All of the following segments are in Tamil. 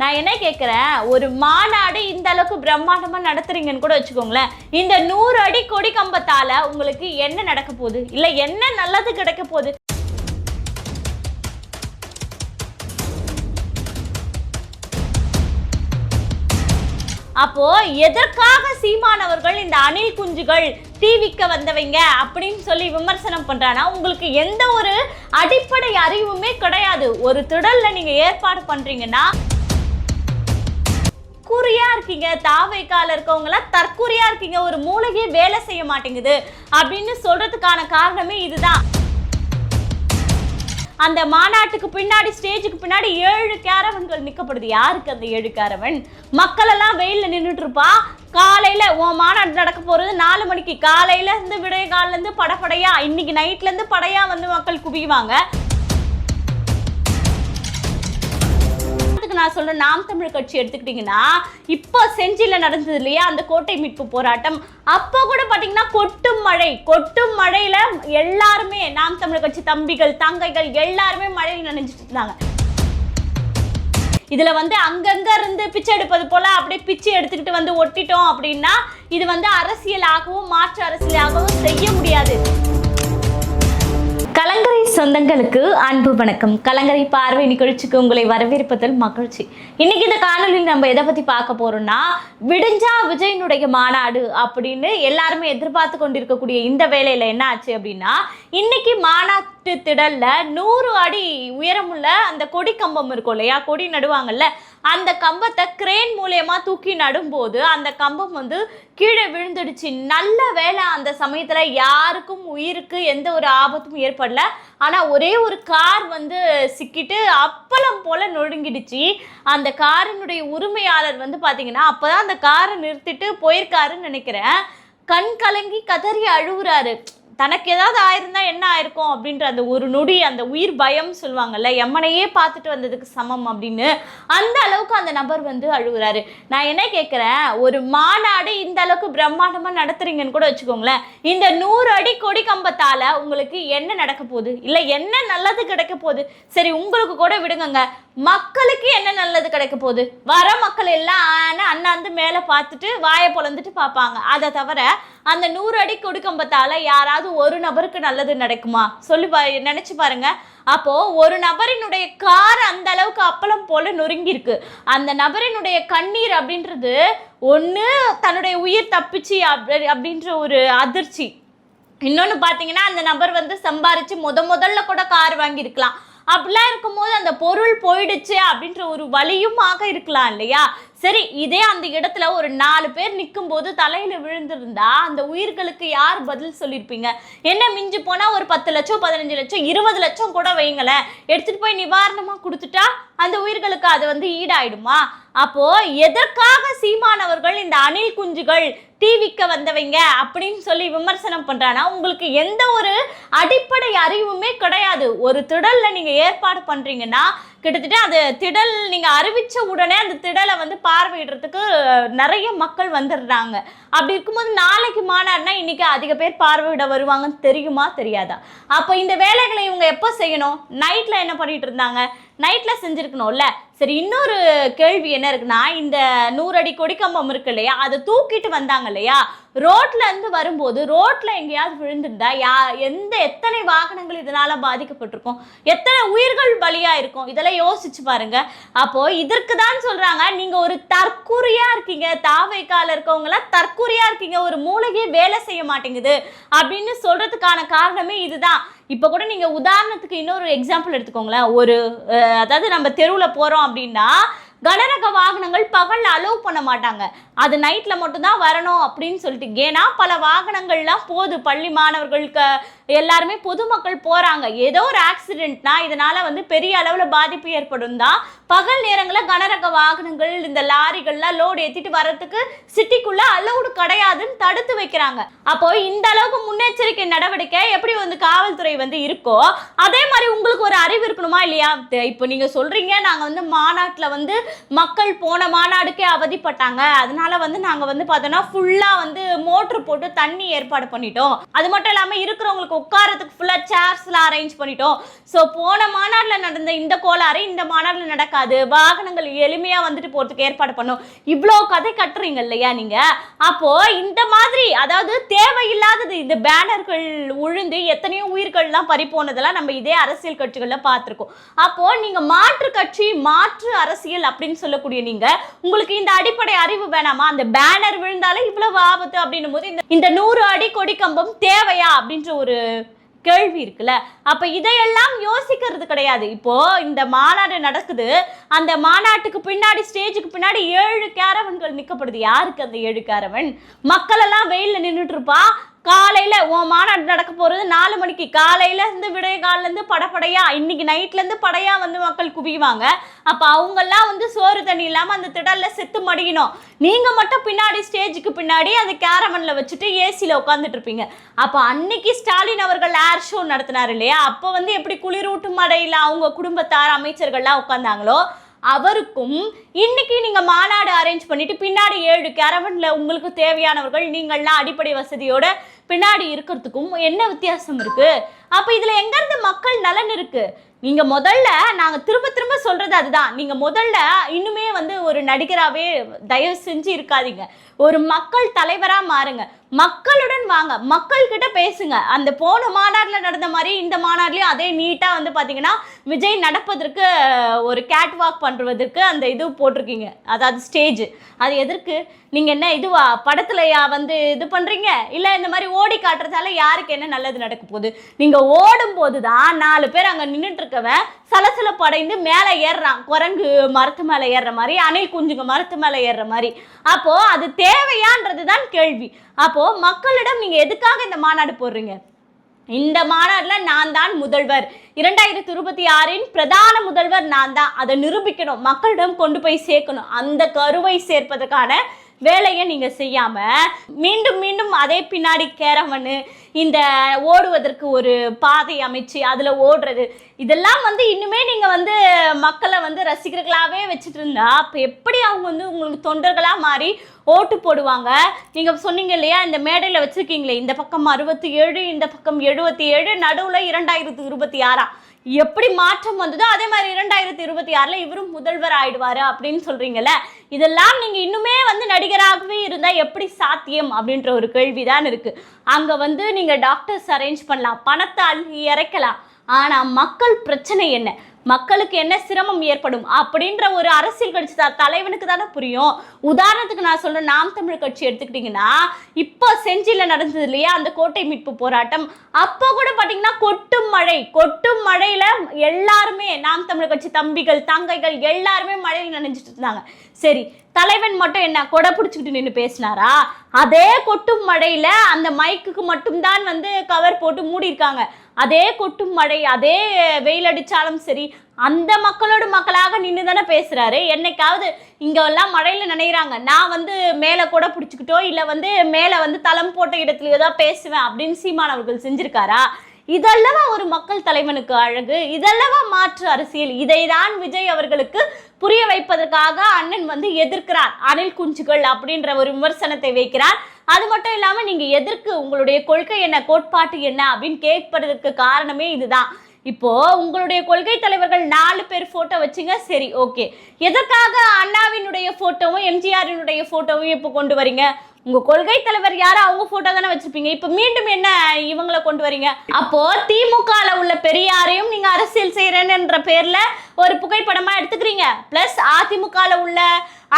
நான் என்ன கேட்குறேன் ஒரு மாநாடு இந்த அளவுக்கு பிரம்மாண்டமாக நடத்துறீங்கன்னு கூட வச்சுக்கோங்களேன். இந்த நூறு அடி கொடி கம்பத்தால உங்களுக்கு என்ன நடக்க போகுது? இல்லை என்ன நல்லது கிடைக்க போகுது? அப்போ எதற்காக சீமானவர்கள் இந்த அணில் குஞ்சுகள் டிவிக்க வந்தவங்க அப்படின்னு சொல்லி விமர்சனம் பண்றானா உங்களுக்கு எந்த ஒரு அடிப்படை அறிவுமே கிடையாது. ஒரு திடல்ல நீங்க ஏற்பாடு பண்றீங்கன்னா தற்குறியா இருக்கீங்க. தாவைக்கால இருக்கவங்க எல்லாம் தற்குறியா இருக்கீங்க. ஒரு மூளையே வேலை செய்ய மாட்டேங்குது அப்படின்னு சொல்றதுக்கான காரணமே இதுதான். அந்த மாநாட்டுக்கு பின்னாடி ஸ்டேஜுக்கு பின்னாடி ஏழு கேரவன்கள் நிற்கப்படுது யாருக்கு அந்த ஏழு கேரவன்? மக்கள் எல்லாம் வெயில்ல நின்றுட்டு இருப்பா. காலையில உன் மாநாடு நடக்க போறது நாலு மணிக்கு. காலையில இருந்து விடைய காலில இருந்து படப்படையா இன்னைக்கு நைட்ல இருந்து படையா வந்து மக்கள் குவிவாங்க. நான் சொல்றேன் நாம் தமிழ் கட்சி எடுத்துக்கிட்டிங்கன்னா இப்போ செஞ்சில நடந்தது இல்லையா? அந்த கோட்டை மீட்பு போராட்டம். அப்போ கூட பாத்தீங்கன்னா கொட்டும் மழை கொட்டும் மழையில எல்லாருமே நாம் தமிழ் கட்சி தம்பிகள் தங்கைகள் எல்லாருமே மழையில் நினைஞ்சிட்டு இருந்தாங்க. இதுல வந்து அங்கங்கே இருந்து பிச்சை எடுப்பது போல அப்படியே பிச்சை எடுத்துக்கிட்டு வந்து ஒட்டிட்டோம் அப்படின்னா இது வந்து அரசியலாகவும் மாற்று அரசியலாகவும் செய்ய முடியாது. கலங்கரை சொந்தங்களுக்கு அன்பு வணக்கம். கலங்கரை பார்வை நிகழ்ச்சிக்கு உங்களை வரவேற்பதில் மகிழ்ச்சி. இன்னைக்கு இந்த காணொலியில் நம்ம எதை பத்தி பார்க்க போறோம்னா விடிஞ்சா விஜயனுடைய மாநாடு அப்படின்னு எல்லாருமே எதிர்பார்த்து கொண்டிருக்கக்கூடிய இந்த வேலையில என்ன ஆச்சு அப்படின்னா இன்னைக்கு மாநாட்டு திடல்ல நூறு அடி உயரமுள்ள அந்த கொடி கம்பம் இருக்கும் இல்லையா? கொடி நடுவாங்கல்ல அந்த கம்பத்தை கிரேன் மூலயமா தூக்கி நடும்போது அந்த கம்பம் வந்து கீழே விழுந்துடுச்சு. நல்ல வேலை அந்த சமயத்தில் யாருக்கும் உயிருக்கு எந்த ஒரு ஆபத்தும் ஏற்படல. ஆனால் ஒரே ஒரு கார் வந்து சிக்கிட்டு அப்பளம் போல் நொறுங்கிடுச்சு. அந்த காரினுடைய உரிமையாளர் வந்து பார்த்திங்கன்னா அப்போ தான் அந்த காரை நிறுத்திட்டு போயிருக்காருன்னு நினைக்கிறேன். கண் கலங்கி கதறி அழுகுறாரு தனக்கு ஏதாவது ஆயிருந்தா என்ன ஆயிருக்கும் அப்படின்ற அந்த ஒரு நொடி அந்த உயிர் பயம் சொல்லுவாங்கல்ல எம்மனையே பார்த்துட்டு வந்ததுக்கு சமம் அப்படின்னு அந்த அளவுக்கு அந்த நபர் வந்து அழுகுறாரு. நான் என்ன கேட்குறேன் ஒரு மாநாடு இந்த அளவுக்கு பிரம்மாண்டமாக நடத்துறீங்கன்னு கூட வச்சுக்கோங்களேன் இந்த நூறு அடி கொடி கம்பத்தால உங்களுக்கு என்ன நடக்க போகுது? இல்லை என்ன நல்லது கிடைக்க போகுது? சரி உங்களுக்கு கூட விடுங்கங்க. மக்களுக்கு என்ன நல்லது கிடைக்க போகுது? வர மக்கள் எல்லாம் ஆனால் அண்ணாந்து மேலே பார்த்துட்டு வாயை பொழந்துட்டு பார்ப்பாங்க. அதை தவிர அந்த நூறு அடி கொடுக்கம்பத்தால் யாராவது ஒரு நபருக்கு நல்லது நடக்குமா? சொல்லி பா நினச்சி பாருங்க. அப்போது ஒரு நபரினுடைய கார் அந்த அளவுக்கு அப்பளம் போல் நொறுங்கியிருக்கு. அந்த நபரினுடைய கண்ணீர் அப்படின்றது ஒன்று தன்னுடைய உயிர் தப்பிச்சு அப்படி அப்படின்ற ஒரு அதிர்ச்சி. இன்னொன்று பார்த்தீங்கன்னா அந்த நபர் வந்து சம்பாரித்து முத முதல்ல கூட கார் வாங்கியிருக்கலாம். அப்படிலாம் இருக்கும்போது அந்த பொருள் போயிடுச்சு அப்படின்ற ஒரு வலியுமாக இருக்கலாம் இல்லையா? சரி இதே அந்த இடத்துல ஒரு நாலு பேர் நிற்கும் போது தலையில விழுந்திருந்தா அந்த உயிர்களுக்கு யார் பதில் சொல்லியிருப்பீங்க என்ன மிஞ்சி போனா ஒரு பத்து லட்சம் பதினஞ்சு லட்சம் இருபது லட்சம் கூட வைங்களேன். எடுத்துட்டு போய் நிவாரணமா கொடுத்துட்டா அந்த உயிர்களுக்கு அது வந்து ஈடாயிடுமா? அப்போ எதற்காக சீமானவர்கள் இந்த அணில் குஞ்சுகள் டிவிக்க வந்தவங்க அப்படின்னு சொல்லி விமர்சனம் பண்றானா? உங்களுக்கு எந்த ஒரு அடிப்படை அறிவுமே கிடையாது. ஒரு திடல்ல நீங்க ஏற்பாடு பண்றீங்கன்னா கிட்டத்தட்ட அது திடல் நீங்க அறிவிச்ச உடனே அந்த திடலை வந்து பார்வையிடுறதுக்கு நிறைய மக்கள் வந்துடுறாங்க. அப்படி இருக்கும்போது நாளைக்கு மாநாடுனா இன்னைக்கு அதிக பேர் பார்வையிட வருவாங்கன்னு தெரியுமா தெரியாதா? அப்போ இந்த வேலைகளை இவங்க எப்போ செய்யணும்? நைட்டில் என்ன பண்ணிட்டு இருந்தாங்க? நைட்டில் செஞ்சுருக்கணும்ல. சரி இன்னொரு கேள்வி என்ன இருக்குன்னா இந்த நூறடி கொடிக்கம்பம் இருக்கு இல்லையா? அதை தூக்கிட்டு வந்தாங்க இல்லையா? ரோட்ல இருந்து வரும்போது ரோட்ல எங்கேயாவது விழுந்திருந்தா யா எந்த எத்தனை வாகனங்கள் இதனால பாதிக்கப்பட்டிருக்கும்? எத்தனை உயிர்கள் பலியா இருக்கும்? இதெல்லாம் யோசிச்சு பாருங்க. அப்போ இதற்கு தான் சொல்றாங்க நீங்க ஒரு தற்கூறியா இருக்கீங்க தாவைக்கால இருக்கவங்க எல்லாம் தற்குறியா இருக்கீங்க ஒரு மூளையே வேலை செய்ய மாட்டேங்குது அப்படின்னு சொல்றதுக்கான காரணமே இதுதான். இப்போ கூட நீங்க உதாரணத்துக்கு இன்னொரு எக்ஸாம்பிள் எடுத்துக்கோங்களேன். ஒரு அஹ், அதாவது நம்ம தெருவில் போறோம் அப்படின்னா கனரக வாகனங்கள் பகல்ல அலோவ் பண்ண மாட்டாங்க. அது நைட்ல மட்டும்தான் வரணும் அப்படின்னு சொல்லிட்டு. ஏன்னா பல வாகனங்கள்லாம் போகுது. பள்ளி மாணவர்களுக்கு எல்லாருமே பொதுமக்கள் போகிறாங்க ஏதோ ஒரு ஆக்சிடென்ட்னா இதனால் வந்து பெரிய அளவில் பாதிப்பு ஏற்படும் தான் பகல் நேரங்களில் கனரக வாகனங்கள் இந்த லாரிகள்லாம் லோடு ஏற்றிட்டு வர்றதுக்கு சிட்டிக்குள்ளே அலௌடு கிடையாதுன்னு தடுத்து வைக்கிறாங்க. அப்போ இந்த அளவுக்கு முன்னெச்சரிக்கை நடவடிக்கை எப்படி வந்து காவல்துறை வந்து இருக்கோ அதே மாதிரி உங்களுக்கு ஒரு அறிவு இருக்கணுமா இல்லையா? இப்போ நீங்கள் சொல்கிறீங்க நாங்கள் வந்து மாநாட்டில் வந்து மக்கள் போன மாநாடுக்கே அவதிப்பட்டாங்க. அதனால வந்து நாங்கள் வந்து பார்த்தோன்னா ஃபுல்லாக வந்து மோட்ரு போட்டு தண்ணி ஏற்பாடு பண்ணிட்டோம். அது மட்டும் இல்லாமல் இருக்கிறவங்களுக்கு உட்காரத்துக்கு ஃபுல்லாக சேர்ஸ்லாம் அரேஞ்ச் பண்ணிட்டோம். ஸோ போன மாநாட்டில் நடந்த இந்த கோளாறு இந்த மாநாட்டில் நடக்காது. வாகனங்கள் எளிமையாக வந்துட்டு போகிறதுக்கு ஏற்பாடு பண்ணும். இவ்வளோ கதை கட்டுறீங்க இல்லையா நீங்கள் அப்போது இந்த மாதிரி அதாவது தேவையில்லாதது இந்த பேனர்கள் உழுந்து எத்தனையோ உயிர்கள்லாம் பறிப்போனதெல்லாம் நம்ம இதே அரசியல் கட்சிகளில் பார்த்துருக்கோம். அப்போது நீங்கள் மாற்று கட்சி மாற்று அரசியல் அப்படின்னு சொல்லக்கூடிய நீங்கள் உங்களுக்கு இந்த அடிப்படை அறிவு வேணாமா? அந்த பேனர் விழுந்தாலே இவ்வளவு ஆபத்து அப்படின்னும் போது இந்த இந்த நூறு அடி கொடி கம்பம் தேவையா? அப்படின்ற ஒரு கேள்வி இருக்குல்ல? அப்ப இதையெல்லாம் யோசிக்கிறது கிடையாது. இப்போ இந்த மாநாடு நடக்குது. அந்த மாநாட்டுக்கு பின்னாடி ஸ்டேஜுக்கு பின்னாடி ஏழு கேரவன்கள் நிக்கப்படுது. யாருக்கு அந்த ஏழு கேரவன்? மக்கள் எல்லாம் வெயில்ல நின்றுட்டு இருப்பா. காலையில் உன் மாநாடு நடக்க போகிறது நாலு மணிக்கு. காலையிலேருந்து இருந்து விடிய படப்படையாக இன்றைக்கி நைட்லேருந்து படையாக வந்து மக்கள் குவிவாங்க. அப்போ அவங்கெல்லாம் வந்து சோறு தண்ணி இல்லாமல் அந்த திடலில் செத்து மடியணும். நீங்கள் மட்டும் பின்னாடி ஸ்டேஜுக்கு பின்னாடி அது கேரமனில் வச்சுட்டு ஏசியில் உட்காந்துட்டு இருப்பீங்க. அப்ப அன்னைக்கு ஸ்டாலின் அவர்கள் ஏர் ஷோ நடத்தினார் இல்லையா? அப்போ வந்து எப்படி குளிரூட்டும் மடையில் அவங்க குடும்பத்தார் அமைச்சர்கள்லாம் உட்காந்தாங்களோ அவருக்கும் இன்னைக்கு நீங்க மாநாடு அரேஞ்ச் பண்ணிட்டு பின்னாடி ஏழு கேரவன்ல உங்களுக்கு தேவையானவர்கள் நீங்கள்லாம் அடிப்படை வசதியோட பின்னாடி இருக்கிறதுக்கும் என்ன வித்தியாசம் இருக்கு? அப்ப இதுல எங்க இருந்து மக்கள் நலன் இருக்கு? நீங்க முதல்ல நாங்க திரும்ப திரும்ப சொல்றது அதுதான். நீங்க முதல்ல இன்னுமே வந்து ஒரு நடிகராகவே தயவு செஞ்சு இருக்காதீங்க. ஒரு மக்கள் தலைவரா மாறுங்க. மக்களுடன் வாங்க. மக்கள் கிட்ட பேசுங்க. அந்த போன மாநாட்டில் நடந்த மாதிரி இந்த மாநாட்டிலையும் அதே நீட்டாக வந்து பார்த்தீங்கன்னா விஜய் நடப்பதற்கு ஒரு கேட் வாக் பண்ணுறதுக்கு அந்த இது போட்டிருக்கீங்க. அதாவது ஸ்டேஜ் அது எதற்கு? நீங்கள் என்ன இதுவா? படத்துலையா வந்து இது பண்ணுறீங்க இல்லை இந்த மாதிரி ஓடி காட்டுறதால யாருக்கு என்ன நல்லது நடக்க போகுது? நீங்கள் ஓடும் போதுதான் நாலு பேர் அங்கே நின்றுட்டுருக்கவன் சலசலப்பு அடைந்து மேலே ஏறுறான். குரங்கு மரத்து மேலே ஏறுற மாதிரி அணில் குஞ்சுங்க மரத்து மேலே ஏறுற மாதிரி. அப்போது அது தேவையான்றது தான் கேள்வி. அப்போது அப்போ மக்களிடம் நீங்க எதுக்காக இந்த மாநாடு போடுறீங்க? இந்த மாநாட்டில் நான் தான் முதல்வர். இரண்டாயிரத்தி இருபத்தி ஆறின் பிரதான முதல்வர் நான் தான். அதை நிரூபிக்கணும் மக்களிடம் கொண்டு போய் சேர்க்கணும். அந்த கருவை சேர்ப்பதற்கான வேலையை நீங்கள் செய்யாமல் மீண்டும் மீண்டும் அதே பின்னாடி கேரவனு இந்த ஓடுவதற்கு ஒரு பாதை அமைச்சு அதில் ஓடுறது இதெல்லாம் வந்து இன்னுமே நீங்கள் வந்து மக்களை வந்து ரசிகர்களாகவே வச்சுட்டு இருந்தா அப்போ எப்படி அவங்க வந்து உங்களுக்கு தொண்டர்களாக மாறி ஓட்டு போடுவாங்க? நீங்கள் சொன்னீங்க இல்லையா இந்த மேடையில் வச்சுருக்கீங்களே இந்த பக்கம் அறுபத்தி ஏழு இந்த பக்கம் எழுபத்தி ஏழு நடுவில் இரண்டாயிரத்தி இருபத்தி ஆறாம் எப்படி மாற்றம் வந்ததோ அதே மாதிரி இரண்டாயிரத்தி இருபத்தி ஆறுல இவரும் முதல்வர் ஆயிடுவாரு அப்படின்னு சொல்றீங்கல்ல? இதெல்லாம் நீங்க இன்னுமே வந்து நடிகராகவே இருந்தா எப்படி சாத்தியம் அப்படின்ற ஒரு கேள்விதான் இருக்கு. அங்க வந்து நீங்க டாக்டர்ஸ் அரேஞ்ச் பண்ணலாம் பணத்தை அள்ளி இறைக்கலாம். ஆனா மக்கள் பிரச்சனை என்ன? மக்களுக்கு என்ன சிரமம் ஏற்படும் அப்படின்ற ஒரு அரசியல் கட்சி தலைவனுக்கு தானே புரியும். உதாரணத்துக்கு நான் சொல்றேன் நாம் தமிழ் கட்சி எடுத்துக்கிட்டிங்கன்னா இப்போ செஞ்சியில் நடந்தது இல்லையா? அந்த கோட்டை மீட்பு போராட்டம். அப்போ கூட பார்த்தீங்கன்னா கொட்டும் மழை கொட்டும் மழையில எல்லாருமே நாம் தமிழ் கட்சி தம்பிகள் தங்கைகள் எல்லாருமே மழையில் நனைஞ்சிட்டு இருந்தாங்க. சரி தலைவன் மட்டும் என்ன கொடை பிடிச்சிக்கிட்டு நின்று பேசினாரா? அதே கொட்டும் மழையில் அந்த மைக்குக்கு மட்டும்தான் வந்து கவர் போட்டு மூடியிருக்காங்க. அதே கொட்டும் மழை அதே வெயில் அடித்தாலும் சரி அந்த மக்களோட மக்களாக நின்று தானே பேசுகிறாரு என்னைக்காவது இங்கெல்லாம் எல்லாம் மழையில நான் வந்து மேலே கூட பிடிச்சிக்கிட்டோ இல்லை வந்து மேலே வந்து தளம் போட்ட இடத்துலயோ தான் பேசுவேன் அப்படின்னு சீமான் அவர்கள் செஞ்சுருக்காரா? இதெல்லாம் ஒரு மக்கள் தலைவனுக்கு அழகு இதெல்லாம் மாற்று அரசியல் இதை தான் விஜய் அவர்களுக்கு புரிய வைப்பதற்காக அண்ணன் வந்து எதிர்க்கிறார். அணில் குஞ்சுகள் அப்படின்ற ஒரு விமர்சனத்தை வைக்கிறார். அது மட்டும் இல்லாம நீங்க எதற்கு உங்களுடைய கொள்கை என்ன கோட்பாட்டு என்ன அப்படின்னு கேட்பதற்கு காரணமே இதுதான். இப்போ உங்களுடைய கொள்கை தலைவர்கள் நாலு பேர் போட்டோ வச்சுங்க சரி ஓகே எதற்காக அண்ணாவினுடைய போட்டோவும் எம்ஜிஆரினுடைய போட்டோவும் இப்போ கொண்டு வரீங்க? உங்க கொள்கை தலைவர் யாரோ அவங்க போட்டோ தானே வச்சிருப்பீங்க. இப்ப மீண்டும் என்ன இவங்கள கொண்டு வரீங்க? அப்போ திமுகல உள்ள பெரியாரையும் நீங்க அரசியல் செய்யறேன்னு பேர்ல ஒரு புகைப்படமா எடுத்துக்கிறீங்க. பிளஸ் அதிமுகல உள்ள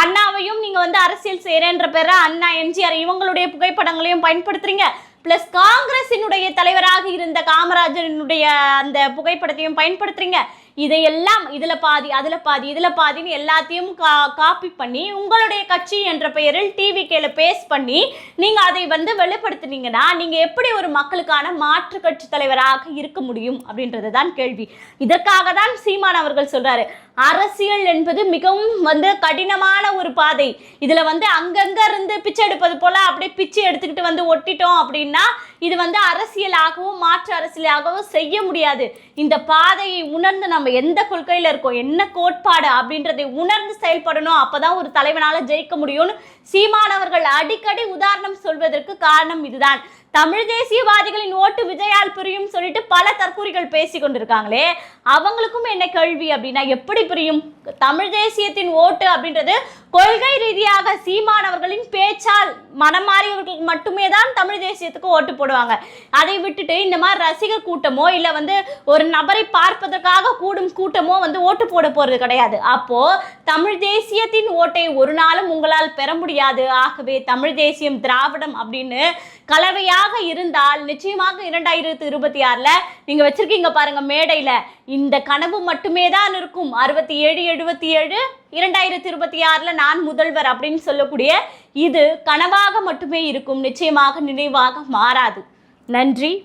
அண்ணாவையும் நீங்க வந்து அரசியல் செய்யறேன்ற பேர்ல அண்ணா எம்ஜிஆர் இவங்களுடைய புகைப்படங்களையும் பயன்படுத்துறீங்க. பிளஸ் காங்கிரசினுடைய தலைவராக இருந்த காமராஜரினுடைய அந்த புகைப்படத்தையும் பயன்படுத்துறீங்க. இதையெல்லாம் இதில் பாதி அதில் பாதி இதில் பாதின்னு எல்லாத்தையும் கா காப்பி பண்ணி உங்களுடைய கட்சி என்ற பெயரில் டிவி கேல பேஸ் பண்ணி நீங்கள் அதை வந்து வெளிப்படுத்தினீங்கன்னா நீங்கள் எப்படி ஒரு மக்களுக்கான மாற்று கட்சி தலைவராக இருக்க முடியும் அப்படின்றது தான் கேள்வி. இதற்காக தான் சீமான் அவர்கள் சொல்கிறாரு அரசியல் என்பது மிகவும் வந்து கடினமான ஒரு பாதை. இதில் வந்து அங்கங்கே இருந்து பிச்சை எடுப்பது போல் அப்படியே பிச்சை எடுத்துக்கிட்டு வந்து ஒட்டிட்டோம் அப்படின்னா இது வந்து அரசியலாகவும் மாற்று அரசியலாகவும் செய்ய முடியாது. இந்த பாதையை உணர்ந்து நம்ம எந்த கொள்கையில இருக்கோம் என்ன கோட்பாடு அப்படின்றதை உணர்ந்து செயல்படணும். அப்போதான் ஒரு தலைவனால ஜெயிக்க முடியும்னு சீமானவர்கள் அடிக்கடி உதாரணம் சொல்வதற்கு காரணம் இதுதான். தமிழ் தேசியவாதிகளின் ஓட்டு விஜயால் பிரியும் சொல்லிட்டு பல தற்கூறிகள் பேசி கொண்டிருக்காங்களே. அவங்களுக்கும் என்ன கேள்வி அப்படின்னா எப்படி பிரியும்? தமிழ் தேசியத்தின் ஓட்டு அப்படின்றது கொள்கை ரீதியாக சீமானவர்களின் பேச்சால் மனம் மாறியவர்களுக்கு மட்டுமே தான் தமிழ் தேசியத்துக்கு ஓட்டு போடுவாங்க. அதை விட்டுட்டு இந்த மாதிரி ரசிகர் கூட்டமோ இல்லை வந்து ஒரு நபரை பார்ப்பதற்காக கூடும் கூட்டமோ வந்து ஓட்டு போட போகிறது கிடையாது. அப்போ தமிழ் தேசியத்தின் ஓட்டை ஒரு நாளும் உங்களால் பெற முடியாது. ஆகவே தமிழ் தேசியம் திராவிடம் அப்படின்னு கலவையாக இருந்தால் நிச்சயமாக இரண்டாயிரத்து இருபத்தி ஆறில் நீங்கள் வச்சுருக்கீங்க பாருங்கள் மேடையில். இந்த கனவு மட்டுமே தான் இருக்கும். அறுபத்தி ஏழு எழுபத்தி ஏழு இரண்டாயிரத்தி இருபத்தி ஆறில் நான் முதல்வர் அப்படின்னு சொல்லக்கூடிய இது கனவாக மட்டுமே இருக்கும். நிச்சயமாக நினைவாக மாறாது. நன்றி.